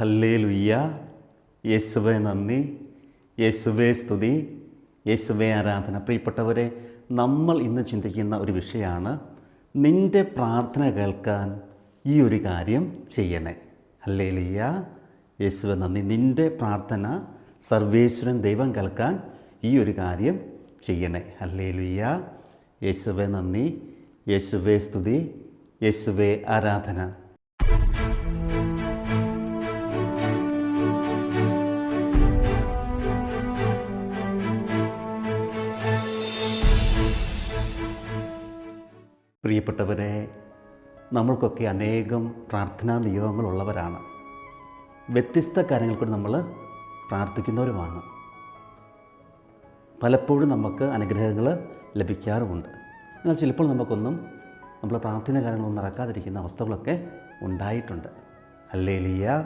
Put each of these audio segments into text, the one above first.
ഹല്ലേ ലുയ്യ യേശുവെ നന്ദി. യേശുവെ സ്തുതി. യേശുവെ ആരാധന. പ്രിയപ്പെട്ടവരെ നമ്മൾ ഇന്ന് ചിന്തിക്കുന്ന ഒരു വിഷയമാണ് നിന്റെ പ്രാർത്ഥന കേൾക്കാൻ ഈ ഒരു കാര്യം ചെയ്യണേ. ഹല്ലേ ലുയ്യ യേശുവെ നന്ദി. നിന്റെ പ്രാർത്ഥന സർവേശ്വരൻ ദൈവം കേൾക്കാൻ ഈ ഒരു കാര്യം ചെയ്യണേ. ഹല്ലേ ലുയ്യ യേശുവെ നന്ദി. യേശുവെ സ്തുതി. യേശുവെ ആരാധന. പ്രിയപ്പെട്ടവരെ നമ്മൾക്കൊക്കെ അനേകം പ്രാർത്ഥനാ നിയോഗങ്ങളുള്ളവരാണ്. വ്യത്യസ്ത കാര്യങ്ങൾ കൊണ്ട് നമ്മൾ പ്രാർത്ഥിക്കുന്നവരുമാണ്. പലപ്പോഴും നമുക്ക് അനുഗ്രഹങ്ങൾ ലഭിക്കാറുമുണ്ട്. എന്നാൽ ചിലപ്പോൾ നമുക്കൊന്നും നമ്മൾ പ്രാർത്ഥന കാര്യങ്ങളൊന്നും നടക്കാതിരിക്കുന്ന അവസ്ഥകളൊക്കെ ഉണ്ടായിട്ടുണ്ട്. അല്ലേലിയ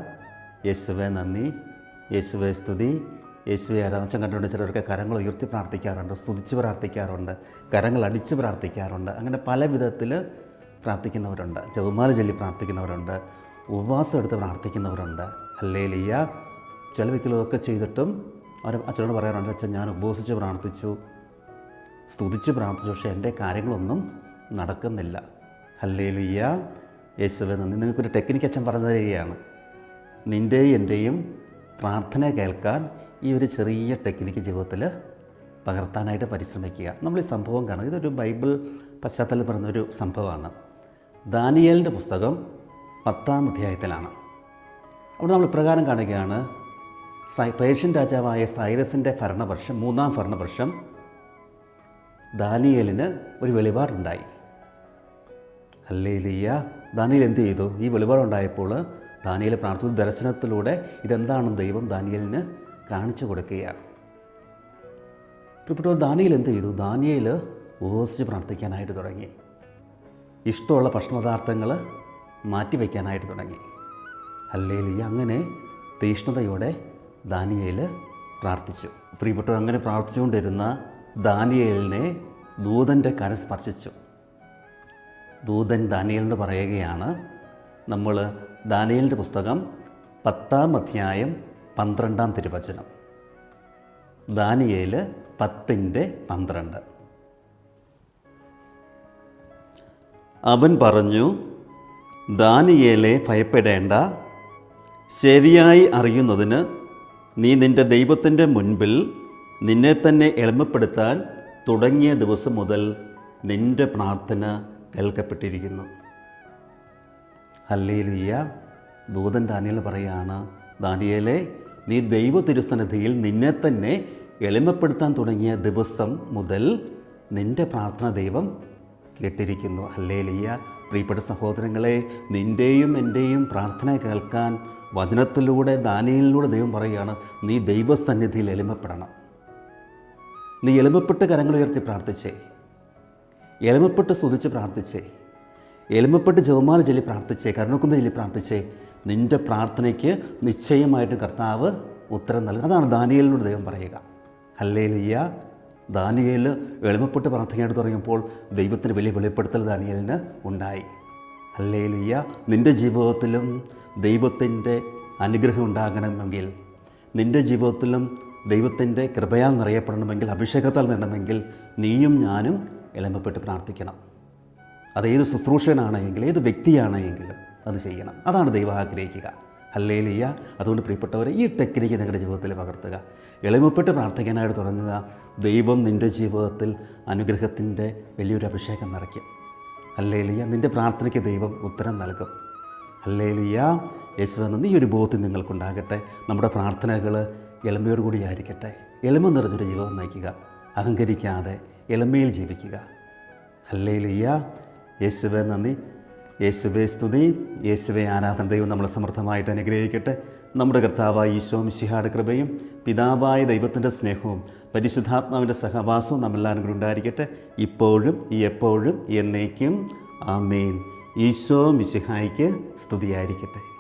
യേശുവേ നന്ദി. യേശുവേ സ്തുതി. യേശുവെ ആരാധന കണ്ടുകൊണ്ട് ചിലരൊക്കെ കരങ്ങൾ ഉയർത്തി പ്രാർത്ഥിക്കാറുണ്ട് സ്തുതിച്ച് പ്രാർത്ഥിക്കാറുണ്ട് കരങ്ങൾ അടിച്ച് പ്രാർത്ഥിക്കാറുണ്ട്. അങ്ങനെ പല വിധത്തിൽ പ്രാർത്ഥിക്കുന്നവരുണ്ട് ചെവുമാല ചൊല്ലി പ്രാർത്ഥിക്കുന്നവരുണ്ട് ഉപവാസം എടുത്ത് പ്രാർത്ഥിക്കുന്നവരുണ്ട്. അല്ലേ ലിയ ചില വ്യക്തികളൊക്കെ ചെയ്തിട്ടും അവർ അച്ഛനോട് പറയാറുണ്ട് അച്ഛൻ ഞാൻ ഉപവസിച്ച് പ്രാർത്ഥിച്ചു സ്തുതിച്ച് പ്രാർത്ഥിച്ചു പക്ഷേ എന്റെ കാര്യങ്ങളൊന്നും നടക്കുന്നില്ല. അല്ലേ ലിയ യേശുവെ നന്ദി. നിങ്ങൾക്കൊരു ടെക്നിക്ക് അച്ഛൻ പറഞ്ഞു തരികയാണ്. നിന്റെയും എന്റെയും പ്രാർത്ഥന കേൾക്കാൻ ഈ ഒരു ചെറിയ ടെക്നിക്ക് ജീവിതത്തിൽ പകർത്താനായിട്ട് പരിശ്രമിക്കുക. നമ്മൾ ഈ സംഭവം കാണുക. ഇതൊരു ബൈബിൾ പശ്ചാത്തലത്തിൽ പറയുന്ന ഒരു സംഭവമാണ്. ദാനിയേലിന്റെ പുസ്തകം പത്താം അധ്യായത്തിലാണ്. അവിടെ നമ്മൾ പ്രകാരം കാണുകയാണ്. സൈ പേർഷ്യൻ രാജാവായ സൈറസിന്റെ ഭരണവർഷം മൂന്നാം ഭരണവർഷം ദാനിയേലിന് ഒരു വെളിപാടുണ്ടായി. അല്ലേലിയ ദാനിയൽ എന്ത് ചെയ്തു? ഈ വെളിപാടുണ്ടായപ്പോൾ ദാനിയൽ പ്രാർത്ഥിച്ചു. ദർശനത്തിലൂടെ ഇതെന്താണ് ദൈവം ദാനിയേലിന് കാണിച്ചു കൊടുക്കുകയാണ്. പ്രിയപ്പെട്ടവർ ദാനിയിൽ എന്ത് ചെയ്തു? ദാനിയയിൽ ഉപവസിച്ച് പ്രാർത്ഥിക്കാനായിട്ട് തുടങ്ങി. ഇഷ്ടമുള്ള ഭക്ഷണപദാർത്ഥങ്ങൾ മാറ്റിവെക്കാനായിട്ട് തുടങ്ങി. അല്ലേലിയ അങ്ങനെ തീഷ്ണതയോടെ ദാനിയയിൽ പ്രാർത്ഥിച്ചു. പ്രിയപ്പെട്ടവർ അങ്ങനെ പ്രാർത്ഥിച്ചുകൊണ്ടിരുന്ന ദാനിയേലിനെ ദൂതന്റെ കരം സ്പർശിച്ചു. ദൂതൻ ദാനിയലിനോട് പറയുകയാണ് നമ്മൾ ദാനിയലിന്റെ പുസ്തകം പത്താം അധ്യായം പന്ത്രണ്ടാം തിരുവചനം. ദാനിയേൽ പത്തിന്റെ പന്ത്രണ്ട്. അവൻ പറഞ്ഞു ദാനിയേലെ ഭയപ്പെടേണ്ട. ശരിയായി അറിയുന്നതിന് നീ നിന്റെ ദൈവത്തിന്റെ മുൻപിൽ നിന്നെ തന്നെ എളിമപ്പെടുത്താൻ തുടങ്ങിയ ദിവസം മുതൽ നിന്റെ പ്രാർത്ഥന കേൾക്കപ്പെട്ടിരിക്കുന്നു. ഹല്ലേലിയ. ദൂതൻ ദാനിയൽ പറയാണ് ദാനിയേലെ നീ ദൈവ തിരുസന്നിധിയിൽ നിന്നെ തന്നെ എളിമപ്പെടുത്താൻ തുടങ്ങിയ ദിവസം മുതൽ നിന്റെ പ്രാർത്ഥന ദൈവം കേട്ടിരിക്കുന്നു. അല്ലേ ലിയ പ്രിയപ്പെട്ട സഹോദരങ്ങളെ നിന്റെയും എന്റെയും പ്രാർത്ഥന കേൾക്കാൻ വചനത്തിലൂടെ ദാനിയിലൂടെ ദൈവം പറയുകയാണ് നീ ദൈവസന്നിധിയിൽ എളിമപ്പെടണം. നീ എളിമപ്പെട്ട് കരങ്ങൾ ഉയർത്തി പ്രാർത്ഥിച്ചേ. എളിമപ്പെട്ട് സ്തുതിച്ച് പ്രാർത്ഥിച്ചേ. എളിമപ്പെട്ട് ജവമാല ചൊല്ലി പ്രാർത്ഥിച്ചേ. കരുണക്കുന്ന് ചൊല്ലി പ്രാർത്ഥിച്ചേ. നിന്റെ പ്രാർത്ഥനയ്ക്ക് നിശ്ചയമായിട്ട് കർത്താവ് ഉത്തരം നൽകും. അതാണ് ദാനിയലിനോട് ദൈവം പറയുക. ഹല്ലേലിയ ദാനിയേൽ എളിമപ്പെട്ട് പ്രാർത്ഥനയായിട്ട് തുടങ്ങിയപ്പോൾ ദൈവത്തിന് വലിയ വെളിപ്പെടുത്തൽ ദാനിയലിന് ഉണ്ടായി. ഹല്ലേലിയ നിന്റെ ജീവിതത്തിലും ദൈവത്തിന്റെ അനുഗ്രഹം ഉണ്ടാകണമെങ്കിൽ നിന്റെ ജീവിതത്തിലും ദൈവത്തിന്റെ കൃപയാൽ നിറയപ്പെടണമെങ്കിൽ അഭിഷേകത്താൽ നേടണമെങ്കിൽ നീയും ഞാനും എളിമപ്പെട്ട് പ്രാർത്ഥിക്കണം. അത് ഏത് ഏത് വ്യക്തിയാണെങ്കിലും അത് ചെയ്യണം. അതാണ് ദൈവം ആഗ്രഹിക്കുക. അല്ലേ ലിയ അതുകൊണ്ട് പ്രിയപ്പെട്ടവരെ ഈ ടെക്നിക്ക് നിങ്ങളുടെ ജീവിതത്തിൽ പകർത്തുക. എളിമപ്പെട്ട് പ്രാർത്ഥിക്കാനായിട്ട് തുടങ്ങുക. ദൈവം നിന്റെ ജീവിതത്തിൽ അനുഗ്രഹത്തിന്റെ വലിയൊരു അഭിഷേകം നിറയ്ക്കും. അല്ലേ ലിയ നിന്റെ പ്രാർത്ഥനയ്ക്ക് ദൈവം ഉത്തരം നൽകും. അല്ലേ ലിയ യേശുവെന്ന ഈ ഒരു ബോധ്യം നിങ്ങൾക്കുണ്ടാകട്ടെ. നമ്മുടെ പ്രാർത്ഥനകൾ എളിമയോടുകൂടി ആയിരിക്കട്ടെ. എളിമ നിറഞ്ഞൊരു ജീവിതം നയിക്കുക. അഹങ്കരിക്കാതെ എളിമയിൽ ജീവിക്കുക. അല്ലേ ലിയ യേശുവെ നന്ദി. യേശുവെ സ്തുതി. യേശുവെ ആരാധന ദൈവം നമ്മളെ സമൃദ്ധമായിട്ട് അനുഗ്രഹിക്കട്ടെ. നമ്മുടെ കർത്താവായ ഈശോ മിശിഹാട് കൃപയും പിതാവായ ദൈവത്തിന്റെ സ്നേഹവും പരിശുദ്ധാത്മാവിന്റെ സഹവാസവും നമ്മളെല്ലാവരും കൂടി ഉണ്ടായിരിക്കട്ടെ. ഇപ്പോഴും എപ്പോഴും എന്നേക്കും. ആമേൻ. ഈശോ മിശിഹായിക്ക് സ്തുതിയായിരിക്കട്ടെ.